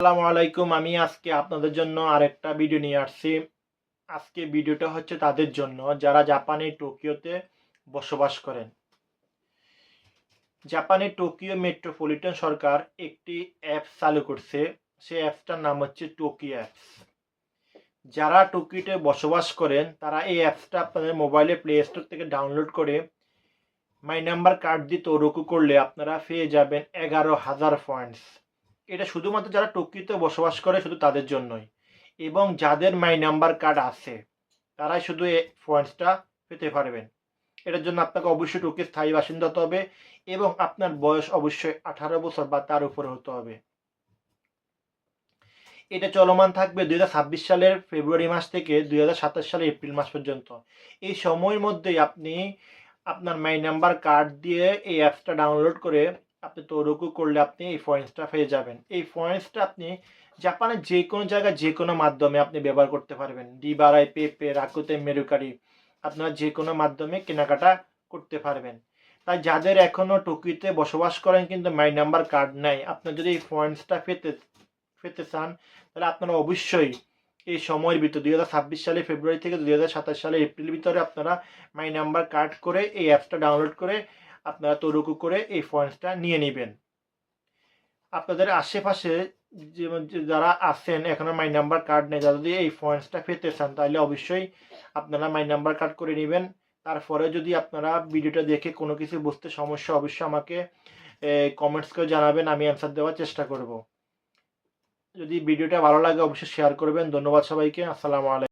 আসসালামু আলাইকুম। আমি আজকে আপনাদের জন্য আরেকটা ভিডিও নিয়ে আসছি। আজকে ভিডিওটা হচ্ছে তাদের জন্য, যারা জাপানে টোকিওতে বসবাস করেন। জাপানে টোকিও মেট্রোপলিটন সরকার একটি অ্যাপ চালু করছে। সেই অ্যাপসটার নাম হচ্ছে টোকিও অ্যাপস যারা টোকিওতে বসবাস করেন, তারা এই অ্যাপসটা আপনাদের মোবাইলে প্লে স্টোর থেকে ডাউনলোড করে মাই নাম্বার কার্ড দিয়ে তরুকু করলে আপনারা পেয়ে যাবেন এগারো হাজার পয়েন্টস এটা শুধুমাত্র যারা টোকিওতে বসবাস করে শুধু তাদের জন্যই। এবং যাদের মাই নাম্বার কার্ড আছে, তারাই শুধু এই পয়েন্টসটা পেতে পারবেন। এটার জন্য আপনাকে অবশ্যই টোকিও স্থায়ী বাসিন্দা হতে হবে এবং আপনার বয়স অবশ্যই আঠারো বছর বা তার উপরে হতে হবে। এটা চলমান থাকবে দুই হাজার ছাব্বিশ সালের ফেব্রুয়ারি মাস থেকে দুই হাজার সাতাশ সালের এপ্রিল মাস পর্যন্ত। এই সময়ের মধ্যেই আপনি আপনার মাই নাম্বার কার্ড দিয়ে এই অ্যাপসটা ডাউনলোড করে আপনি তরুকু করলে আপনি এই পয়েন্টসটা পেয়ে যাবেন। এই পয়েন্টসটা আপনি জাপানের যে কোনো জায়গায় যে কোনো মাধ্যমে আপনি ব্যবহার করতে পারবেন। ডিবারাই, পেপে, রাকুতে, মেরুকারি আপনারা যে কোনো মাধ্যমে কেনাকাটা করতে পারবেন। তাই যাদের এখনও টোকিওতে বসবাস করেন কিন্তু মাই নাম্বার কার্ড নেই, আপনার যদি এই পয়েন্টসটা পেতে পেতে চান, তাহলে আপনারা অবশ্যই এই সময়ের ভিতরে, দুই হাজার ছাব্বিশ সালে ফেব্রুয়ারি থেকে দুই হাজার সাতাশ সালে এপ্রিল ভিতরে আপনারা মাই নাম্বার কার্ড করে এই অ্যাপসটা ডাউনলোড করে আপনারা তরুকু করে এই পয়েন্টসটা নিয়ে নেবেন। আপনাদের আশেপাশে যেমন যে যারা আছেন, এখনও মাই নাম্বার কার্ড নেই, যারা যদি এই পয়েন্টসটা পেতে চান, তাহলে অবশ্যই আপনারা মাই নাম্বার কার্ড করে নেবেন। তারপরে যদি আপনারা ভিডিওটা দেখে কোনো কিছু বুঝতে সমস্যা, অবশ্যই আমাকে কমেন্টস করে জানাবেন, আমি অ্যান্সার দেওয়ার চেষ্টা করব। যদি ভিডিওটা ভালো লাগে, অবশ্যই শেয়ার করবেন। ধন্যবাদ সবাইকে। আসসালামু আলাইকুম।